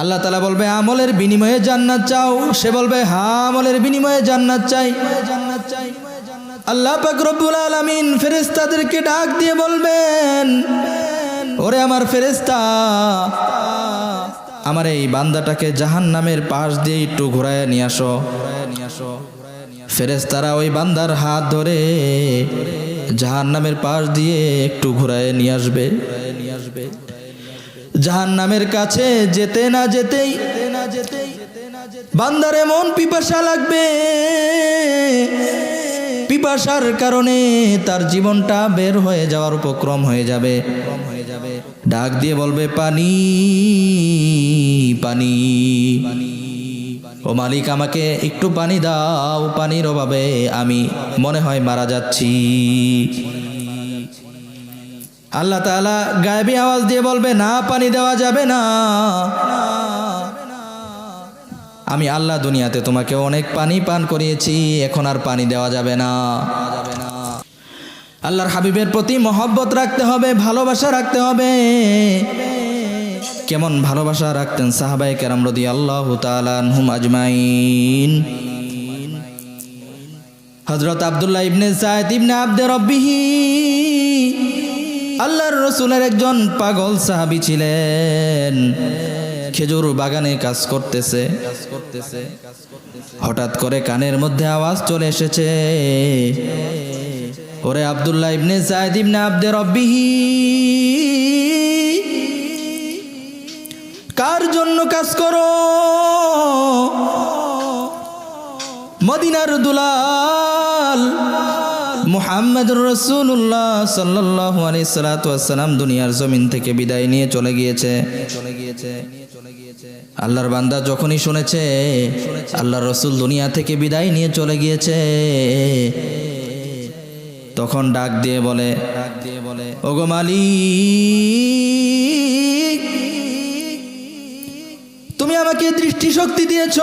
আল্লাহ তালা বলবে, আমলের বিনিময়ে জান্নাত চাও। সে বলবে হা আমলের বিনিময়ে জান্নাত চাই। জান্নাত চাই আল্লাহ রব্বুল আলামিন ফেরেশতাদেরকে ডাক দিয়ে বলবেন, ওরে আমার ফেরেশতা, আমার এই বান্দাটাকে জাহান নামের পাশ দিয়ে একটু ঘোরায় নিয়ে আসো। ফেরেশতারা ওই বান্দার হাত ধরে জাহান নামের পাশ দিয়ে একটু ঘোরায় নিয়ে আসবে নিয়ে আসবে। জাহান নামের কাছে যেতে না যেতেই, বান্দার এমন পিপাসা লাগবে। পিপাসার কারণে তার জীবনটা বের হয়ে যাওয়ার উপক্রম হয়ে যাবে। ডাক দিয়ে বলবে, পানি পানি, ও মালিক, আমাকে একটু পানি দাও। পানির অভাবে আমি মনে হয় মারা যাচ্ছি। আল্লাহ তাআলা গায়েবী আওয়াজ দিয়ে বলবে, না, পানি দেওয়া যাবে না। আমি আল্লাহ দুনিয়াতে তোমাকে অনেক পানি পান করিয়েছি, এখন আর পানি দেওয়া যাবে না। আল্লাহর হাবিবের প্রতি মহব্বত রাখতে হবে, ভালোবাসা রাখতে হবে। কেমন ভালোবাসা রাখতেন সাহাবাই কেরাম রদি আল্লাহ হুম আজমাইন। হজরত আবদুল্লাহ ইবনে সাইদ ইবনে আব্দে রব্বিহি। আল্লাহর রসুলের একজন পাগল সাহাবি ছিলেন। খেজুর বাগানে কাজ করতেছে। হঠাৎ করে কানের মধ্যে আওয়াজ চলে এসেছে। ওরে আবদুল্লাহ ইবনে সাইদ ইবনে আব্দে রব্বিহি। কার জন্য কাজ করো? মদিনার দুলাল। মুহাম্মদ রসুল্লাহ সাল্লাহ আলি সালাতাম দুনিয়ার জমিন থেকে বিদায় নিয়ে চলে গিয়েছে। চলে গিয়েছে আল্লাহর বান্দা যখনই শুনেছে, আল্লাহর রসুল দুনিয়া থেকে বিদায় নিয়ে চলে গিয়েছে, তখন ডাক দিয়ে বলে ডাক দিয়ে বলে, ওগো মালিক, তুমি আমাকে দৃষ্টিশক্তি দিয়েছ।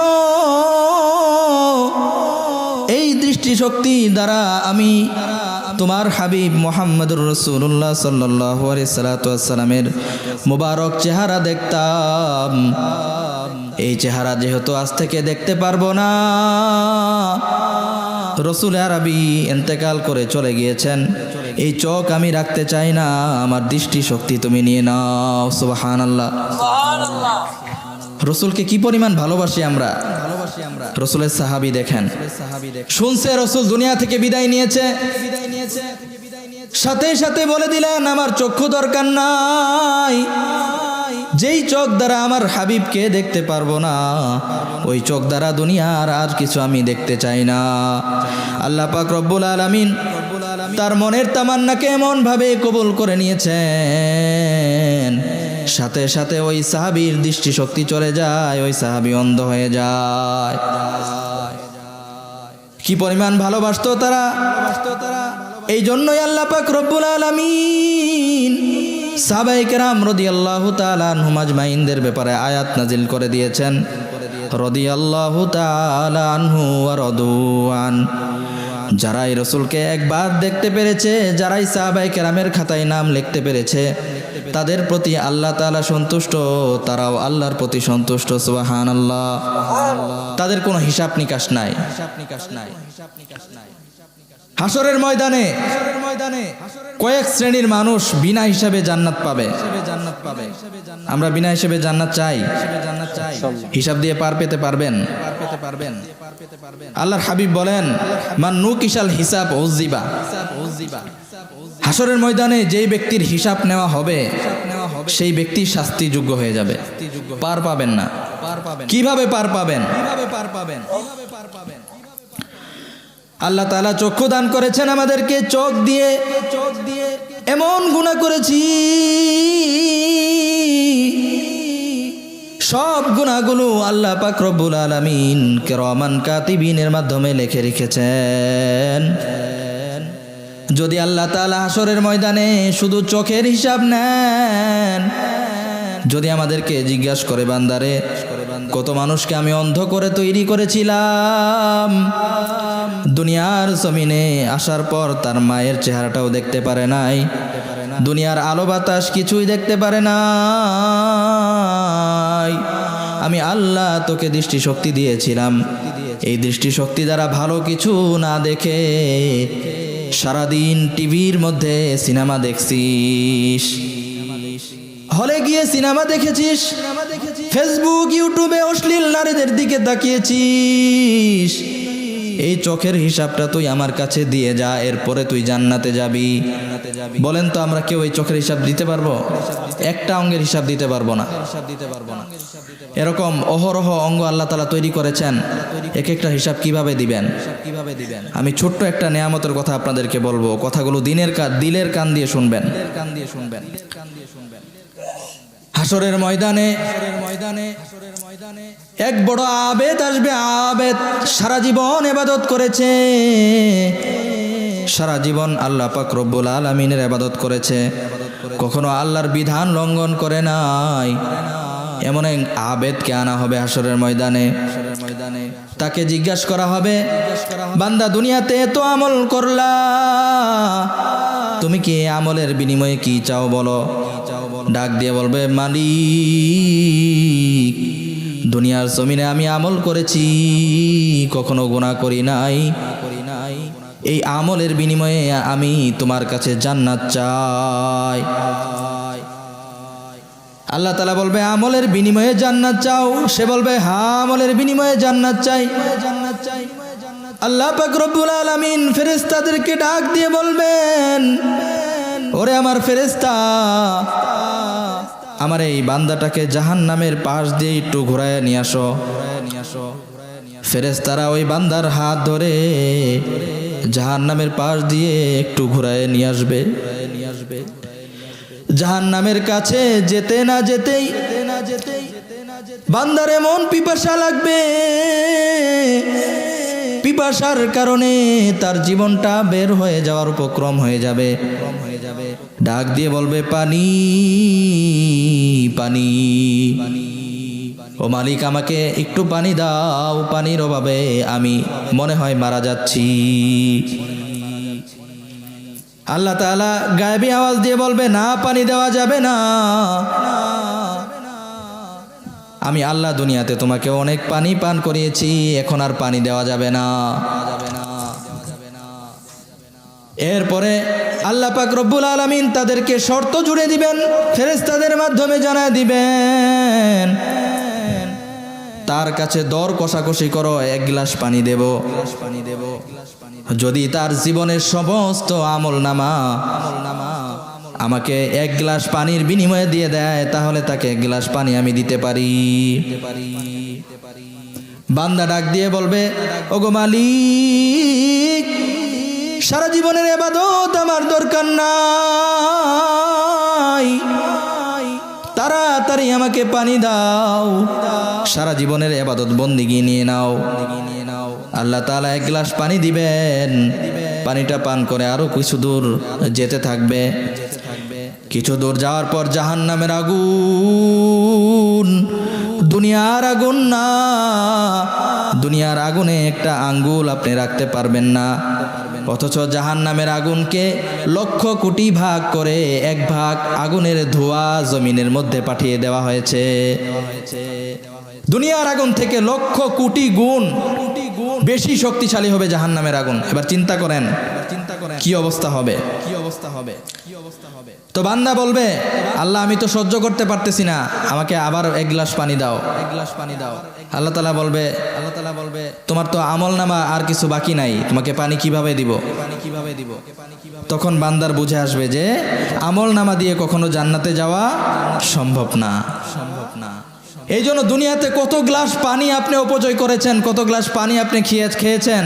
দৃষ্টিশক্তি দ্বারা আমি তোমার হাবিব মোহাম্মদুর রসুল্লাহ সাল্লাহ সালাতামের মুবারক চেহারা দেখতাম। এই চেহারা যেহেতু আজ থেকে দেখতে পারব না রসুল আরবি এন্তেকাল করে চলে গিয়েছেন। এই চোখ আমি রাখতে চাই না আমার দৃষ্টিশক্তি তুমি নিয়ে নাও সুবাহান আল্লাহ রসুলকে কি পরিমাণ ভালোবাসি আমরা? রসুলের সাহাবি দেখেন। শুনছে রসুল দুনিয়া থেকে বিদায় নিয়েছে। সাথে সাথে বলে দিলেন আমার চক্ষু দরকার নাই। যেই চোখ দ্বারা আমার হাবিবকে দেখতে পারব না ওই চোখ দ্বারা দুনিয়ার আর কিছু আমি দেখতে চাই না। আল্লাহ পাক রব্বুল আলামিন তার মনের তামান্নাকে এমন ভাবে কবুল করে নিয়েছেন। সাথে সাথে ওই সাহাবির দৃষ্টিশক্তি চলে যায়, ওই সাহাবি অন্ধ হয়ে যায়। কি পরিমাণ ভালোবাসতো তারা? এই জন্যই আল্লাহ পাক রব্বুল আলামিন সাহাবাই কেরাম রদি আল্লাহ তালুমাজ মাইনদের ব্যাপারে আয়াত নাজিল করে দিয়েছেন। রদি আল্লাহ তালু রদুয়ান যারাই রসুলকে একবার দেখতে পেরেছে, যারাই সাহাবাই কেরামের খাতায় নাম লিখতে পেরেছে তাদের প্রতি আল্লাহ তালা সন্তুষ্ট, তারাও আল্লাহর প্রতি সন্তুষ্ট সুবাহান আল্লাহ তাদের কোনো হিসাব নিকাশ নাই। হিসাব নিকাশ নাই হিসাব নিকাশ নাই হাসরের ময়দানে ময়দানে কয়েক শ্রেণির মানুষ বিনা হিসাবে জান্নাত পাবে। জান্নাত পাবে আমরা বিনা হিসেবে জান্নাত চাই। জান্নাত চাই হিসাব দিয়ে পার পেতে পারবেন। পার পেতে পারবেন আল্লাহর হাবিব বলেন, মান নু কিসাল হিসাব ওজিবা হাসরের ময়দানে যেই ব্যক্তির হিসাব নেওয়া হবে, সেই ব্যক্তি শাস্তিযোগ্য হয়ে যাবে। পার পাবেন না। কীভাবে পার পাবেন? আল্লাহ তালা চক্ষু দান করেছেন আমাদেরকে, চোখ দিয়ে। চোখ দিয়ে এমন গুণা করেছি, সব গুণাগুলো আল্লাহ পাক রব্বুল আলমিন কেরমান কাতিবিনের মাধ্যমে লিখে রেখেছেন। যদি আল্লাহ তালা হাসরের ময়দানে শুধু চোখের হিসাব নেন, যদি আমাদেরকে জিজ্ঞাসা করে বান্দারে, কত মানুষকে আমি অন্ধ করে তৈরি করেছিলাম, দুনিয়ার জমিনে আসার পর তার মায়ের চেহারাটাও দেখতে পারে নাই, দুনিয়ার আলো বাতাস কিছুই দেখতে পারে নাই। আমি আল্লাহ তোকে দৃষ্টিশক্তি দিয়েছিলাম। এই দৃষ্টিশক্তি দ্বারা ভালো কিছু না দেখে সারাদিন টিভির মধ্যে সিনেমা দেখছিস। হলে গিয়ে সিনেমা দেখেছিস। ফেসবুক, ইউটিউবে অশ্লীল নারীদের দিকে তাকিয়েছিস। এই চোখের হিসাবটা তুই আমার কাছে দিয়ে যা, এরপরে তুই জান্নাতে যাবি। বলেন তো আমরা কেউ এই চোখের হিসাব দিতে পারব? একটা অঙ্গের হিসাব দিতে পারব না। এরকম অহরহ অঙ্গ আল্লাহ তালা তৈরি করেছেন। এক একটা হিসাব কীভাবে দিবেন? কীভাবে দিবেন আমি ছোট্ট একটা নেয়ামতের কথা আপনাদেরকে বলব। কথাগুলো দিনের দিলের কান দিয়ে শুনবেন। কান দিয়ে শুনবেন হাসরের ময়দানে ময়দানে এক বড় আবেদ আসবে, আবেদ সারা জীবন এবাদত করেছে। সারা জীবন আল্লাহ পাক রব্বুল আলমিনের এবাদত করেছে। কখনো আল্লাহর বিধান লঙ্ঘন করে নাই। এমন এক আবেদকে আনা হবে হাসরের ময়দানে। তাকে জিজ্ঞাসা করা হবে, বান্দা দুনিয়াতে এত আমল করলা, তুমি কি আমলের বিনিময়ে কি চাও বলো? ডাক দিয়ে বলবে, মালিক, দুনিয়ার জমিনে আমি আমল করেছি, কখনো গুণা করি নাই। এই আমলের বিনিময়ে আমি তোমার কাছে জান্নাত চাই। আল্লাহ তালা বলবে, আমলের বিনিময়ে জান্নাত চাও? সে বলবে হা আমলের বিনিময়ে জান্নাত চাই। জান্নাত চাই আল্লাহ রব্বুল আলামিন ফেরেশতাদেরকে ডাক দিয়ে বলবেন, ওরে আমার ফেরেশতা, আমার এই বান্দাটাকে জাহান নামের পাশ দিয়ে একটু ঘোরায় নিয়ে আসো। ফেরেশতারা ওই বান্দার হাত ধরে জাহান নামের পাশ দিয়ে একটু ঘোরায় নিয়ে আসবে। জাহান নামের কাছে যেতে না যেতেই বান্দার এমন পিপাসা লাগবে। পিপাসার কারণে তার জীবনটা বের হয়ে যাওয়ার উপক্রম হয়ে যাবে। ডাক দিয়ে বলবে, পানি পানি। ও মালিক আমাকে একটু পানি দাও, পানির অভাবে আমি মনে হয় মারা যাচ্ছি। আল্লাহ তাআলা গায়েবী আওয়াজ দিয়ে বলবে, না, পানি দেওয়া যাবে না। আমি আল্লাহ দুনিয়াতে তোমাকে অনেক পানি পান করিয়েছি, এখন আর পানি দেওয়া যাবে না। এরপরে আল্লাহ পাক রব্বুল আলমিন তাদেরকে শর্ত জুড়ে দিবেন, ফেরেশতাদের মাধ্যমে জানায় দিবেন তার কাছে দর কষাকষি করো, এক গ্লাস পানি দেব। যদি তার জীবনের সমস্ত আমল নামা আমাকে এক গ্লাস পানির বিনিময়ে দিয়ে দেয়, তাহলে তাকে এক গ্লাস পানি আমি দিতে পারি। বান্দা ডাক দিয়ে বলবে, ওগো মালিক, সারা জীবনের এবাদত আমার দরকার নাই। তাড়াতাড়ি আমাকে পানি দাও। সারা জীবনের এবাদত বন্দিগি নিয়ে নাও। আল্লাহ তালা এক গ্লাস পানি দিবেন। পানিটা পান করে আরও কিছু দূর যেতে থাকবে। কিছু দূর যাওয়ার পর জাহান নামের আগুন, দুনিয়ার আগুন না। দুনিয়ার আগুনে একটা আঙ্গুল আপনি রাখতে পারবেন না। অথচ জাহান নামের আগুনকে লক্ষ কোটি ভাগ করে এক ভাগ আগুনের ধোঁয়া জমিনের মধ্যে পাঠিয়ে দেওয়া হয়েছে। দুনিয়ার আগুন থেকে লক্ষ কোটি গুণ বেশি শক্তিশালী হবে জাহান নামের আগুন। এবার চিন্তা করেন চিন্তা করেন কি অবস্থা হবে? কি অবস্থা হবে কি অবস্থা হবে তো বান্দা বলবে, আল্লাহ আমি তো সহ্য করতে পারতেছি না, আমাকে আবার এক গ্লাস পানি দাও এক গ্লাস পানি দাও। আল্লাহ তালা বলবে, আল্লাহ তালা বলবে, তোমার তো আমল নামা আর কিছু বাকি নাই, তোমাকে পানি কীভাবে দিব? পানি কীভাবে দিব তখন বান্দার বুঝে আসবে যে, আমল নামা দিয়ে কখনো জান্নাতে যাওয়া সম্ভব না। এই জন্য দুনিয়াতে কত গ্লাস পানি আপনি অপচয় করেছেন, কত গ্লাস পানি আপনি খেয়ে খেয়েছেন?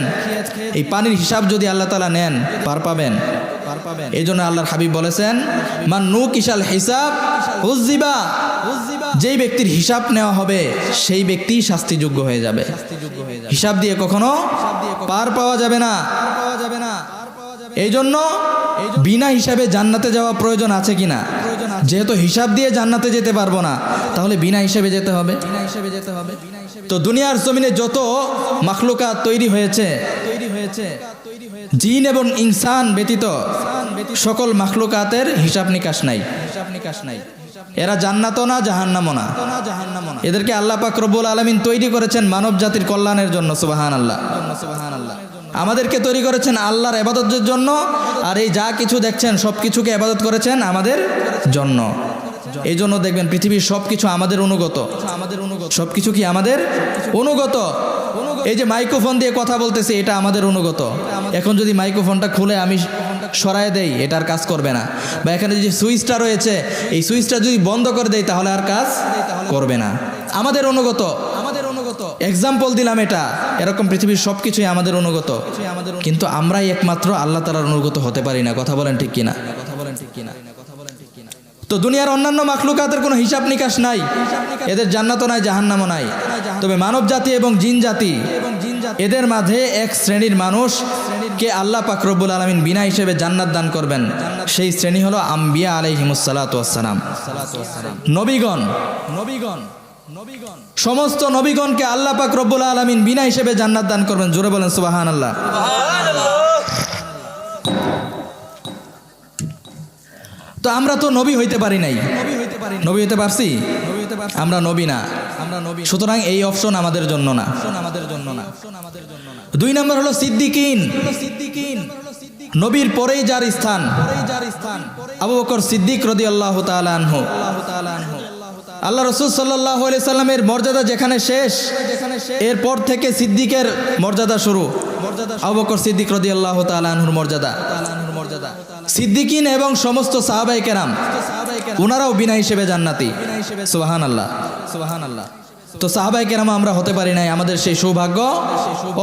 এই পানির হিসাব যদি আল্লাহ তালা নেন, পার পাবেন। এই জন্য আল্লাহর হাবিব বলেছেন, মান নু কিসাল হিসাব হুজিবা যেই ব্যক্তির হিসাব নেওয়া হবে, সেই ব্যক্তি শাস্তিযোগ্য হয়ে যাবে। হিসাব দিয়ে কখনো পার পাওয়া যাবে না। এই জন্য বিনা হিসাবে জান্নাতে যাওয়া প্রয়োজন আছে কিনা? যেহেতু হিসাব দিয়ে জান্নাতে যেতে পারব না, তাহলে বিনা হিসেবে যেতে হবে। বিনা হিসাবে যেতে হবে তো দুনিয়ার জমিনে যত মাখলুকা তৈরি হয়েছে তৈরি হয়েছে জিন এবং ইনসান ব্যতীত সকল মাখলুকাতের হিসাব নিকাশ নাই। হিসাব নিকাশ নাই এরা জান্নাতও না, জাহান্নামও না। এদেরকে আল্লাহ পাক রব্বুল আলমিন তৈরি করেছেন মানব জাতির কল্যাণের জন্য সুবাহান আল্লাহ সুবাহান আল্লাহ আমাদেরকে তৈরি করেছেন আল্লাহর এবাদতের জন্য, আর এই যা কিছু দেখছেন, সব কিছুকে এবাদত করেছেন আমাদের জন্য। এই জন্য দেখবেন পৃথিবীর সব কিছু আমাদের অনুগত। আমাদের অনুগত সব কিছু কি আমাদের অনুগত? এই যে মাইক্রোফোন দিয়ে কথা বলতেছি, এটা আমাদের অনুগত। এখন যদি মাইক্রোফোনটা খুলে আমি সরায় দেই এটার কাজ করবে না। বা এখানে যে সুইচটা রয়েছে, এই সুইচটা যদি বন্ধ করে দেই, তাহলে আর কাজ করবে না। আমাদের অনুগত আমাদের অনুগত। এক্সাম্পল দিলাম এটা। এরকম পৃথিবীর সব কিছুই আমাদের অনুগত। কিন্তু আমরাই একমাত্র আল্লাহ তালার অনুগত হতে পারি না। কথা বলেন ঠিক কিনা? কথা বলেন ঠিক কিনা তো দুনিয়ার অন্যান্য মাখলুকাতের কোনো হিসাব নিকাশ নাই। এদের জান্নাতও নাই, জাহান্নামও নাই। তবে মানব জাতি এবং জিন জাতি, এদের মাঝে এক শ্রেণির মানুষ কে আল্লাহ পাক রব্বুল আলমিন বিনা হিসেবে জান্নাত দান করবেন। সেই শ্রেণি হলো আম্বিয়া আলাইহিমুসালাতাম নবীগণ নবীগণ নবীগণ সমস্ত নবীগণকে আল্লাহ পাক রব্বুল আলমিন বিনা হিসেবে জান্নাত দান করবেন। জোরে বলেন সুবাহান আল্লাহ তো আমরা তো নবী হইতে পারি নাই। নবী হইতে পারছি? আমরা নবী না। আমরা নবী সুতরাং এই অপশন আমাদের জন্য না। আমাদের জন্য না। দুই নম্বর হলো সিদ্দিকিন। সিদ্দিকিন। নবীর পরেই যার স্থান। আবু বকর সিদ্দিক রদি আল্লাহ তালানহ আল্লাহ রসুল সাল্লাহ সাল্লামের মর্যাদা যেখানে শেষ, এরপর থেকে সিদ্দিকের মর্যাদা শুরু। আবু বকর সিদ্দিক রদি আল্লাহ তালানহুর মর্যাদা। সিদ্দিকিন এবং সমস্ত সাহাবাই কেরাম ওনারাও বিনা হিসেবে জান্নাতি। সুবাহান আল্লাহ সুবাহান আল্লাহ তো সাহাবাই কেরাম আমরা হতে পারি নাই, আমাদের সেই সৌভাগ্য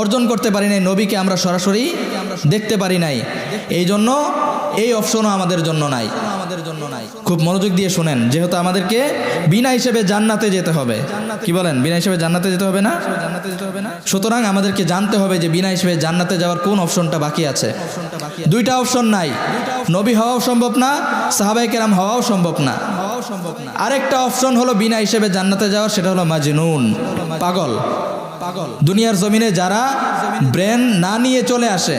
অর্জন করতে পারি নাই, নবীকে আমরা সরাসরি দেখতে পারি নাই। এই জন্য এই অপশনও আমাদের জন্য নাই। আমাদের জন্য নাই। খুব মনোযোগ দিয়ে শুনেন, যেহেতু আমাদেরকে বিনা হিসেবে জান্নাতে যেতে হবে। কি বলেন? বিনা হিসেবে জান্নাতে যেতে হবে না? জান্নাতে যেতে হবে না সুতরাং আমাদেরকে জানতে হবে যে বিনা হিসেবে জান্নাতে যাওয়ার কোন অপশনটা বাকি আছে। দুইটা অপশন নাই। নবী হওয়াও সম্ভব না সাহাবাই কেরাম হওয়াও সম্ভব না। সম্ভব না আরেকটা অপশন হলো বিনা হিসেবে জান্নাতে যাওয়ার, সেটা হলো মাজনুন পাগল পাগল। দুনিয়ার জমিনে যারা ব্রেন না নিয়ে চলে আসে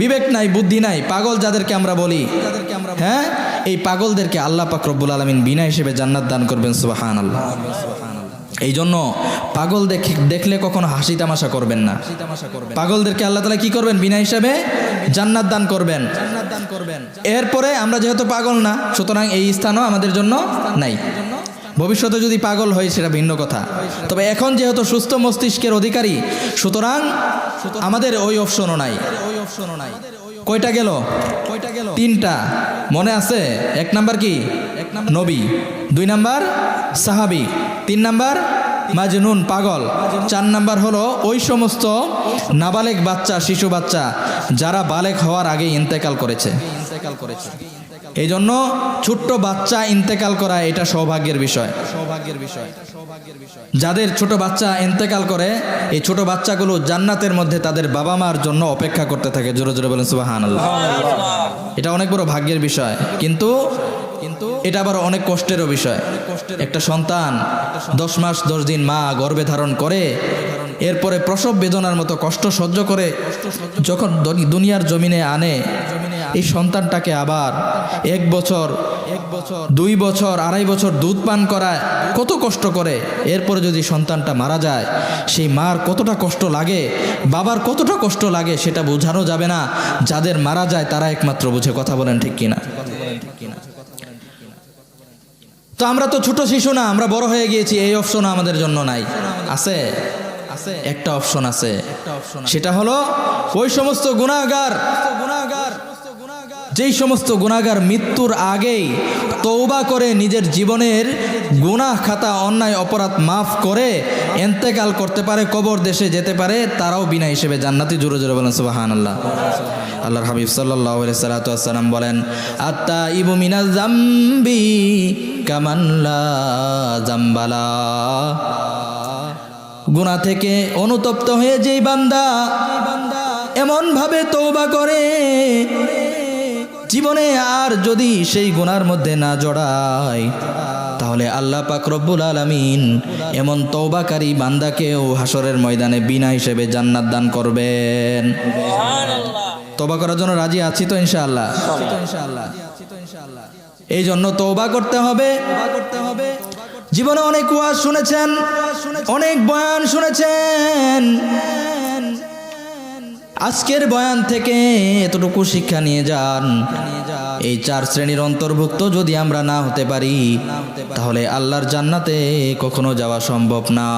বিবেক নাই, বুদ্ধি নাই, পাগল যাদেরকে আমরা বলি। হ্যাঁ? এই পাগলদেরকে আল্লাহ পাক রব্বুল আলমিন বিনা হিসেবে জান্নাত দান করবেন সুবাহান আল্লাহ এই জন্য পাগল দেখে দেখলে কখনো হাসি তামাশা করবেন না। পাগলদেরকে আল্লাহ তালা কি করবেন? বিনা হিসাবে জান্নাত দান করবেন। এরপরে আমরা যেহেতু পাগল না, সুতরাং এই স্থানও আমাদের জন্য নাই। ভবিষ্যতে যদি পাগল হয়, সেটা ভিন্ন কথা। তবে এখন যেহেতু সুস্থ মস্তিষ্কের অধিকারী, সুতরাং আমাদের ওই অপশনও নাই। নাই। কয়টা গেল? কয়টা গেল? তিনটা। মনে আছে? এক নাম্বার কি? এক নবী। দুই নাম্বার সাহাবি। তিন নাম্বার মাজনুন, পাগল। চার নাম্বার হলো ওই সমস্ত নাবালেক বাচ্চা, শিশু বাচ্চা, যারা বালেক হওয়ার আগে ইন্তেকাল করেছে। ইন্তেকাল করেছে এই জন্য ছোট্ট বাচ্চা ইন্তেকাল করা এটা সৌভাগ্যের বিষয় সৌভাগ্যের বিষয়। যাদের ছোট বাচ্চা ইন্তেকাল করে এই ছোট বাচ্চাগুলো জান্নাতের মধ্যে তাদের বাবা মার জন্য অপেক্ষা করতে থাকে। জোরে জোরে বলেন সুবাহান এটা অনেক বড় ভাগ্যের বিষয় কিন্তু কিন্তু এটা আবার অনেক কষ্টেরও বিষয়। একটা সন্তান দশ মাস দশ দিন মা গর্ভে ধারণ করে এরপরে প্রসব বেদনার মতো কষ্ট সহ্য করে যখন দুনিয়ার জমিনে আনে এই সন্তানটাকে আবার এক বছর এক বছর দুই বছর আড়াই বছর দুধ পান করায় কত কষ্ট করে। এরপরে যদি সন্তানটা মারা যায়, সেই মার কতটা কষ্ট লাগে, বাবার কতটা কষ্ট লাগে সেটা বোঝানো যাবে না। যাদের মারা যায়, তারা একমাত্র বুঝে কথা বলেন ঠিক কিনা? তো আমরা তো ছোট শিশু না, আমরা বড় হয়ে গিয়েছি, এই অপশন আমাদের জন্য নাই। আছে? একটা অপশন আছে। সেটা হলো, ওই সমস্ত গুণাগার যেই সমস্ত গুণাগার মৃত্যুর আগেই তৌবা করে নিজের জীবনের গুনাহ খাতা, অন্যায়, অপরাধ মাফ করে এন্তেকাল করতে পারে, কবর দেশে যেতে পারে, তারাও বিনা হিসেবে জান্নাতি। জোরে জোরে বলেন সুবাহান আল্লাহ আল্লাহর হাবিব সাল্লাহ সাল্লাম বলেন আত্মা ইবু মিনা জাম্বি কামাল্লা জাম্বালা। গুণা থেকে অনুতপ্ত হয়ে যেই বান্দা এমন ভাবে তৌবা করে জীবনে আর যদি সেই গুনার মধ্যে না জড়ায় তাহলে আল্লাহ পাক রব্বুল আলামিন এমন তৌবাকারী বান্দাকেও হাসরের ময়দানে বিনা হিসেবে জান্নাত দান করবেন। তবা করার জন্য রাজি আছি তো ইনশাআল্লাহ? ইনশাআল্লাহ। এই জন্য তৌবা করতে হবে করতে হবে। জীবনে অনেক ওয়াজ শুনেছেন অনেক বয়ান শুনেছেন। আজকের বয়ান থেকে এতটুকু শিক্ষা নিয়ে যান। এই চার শ্রেণির অন্তর্ভুক্ত যদি আমরা না হতে পারি, তাহলে আল্লাহর জান্নাতে কখনো যাওয়া সম্ভব না।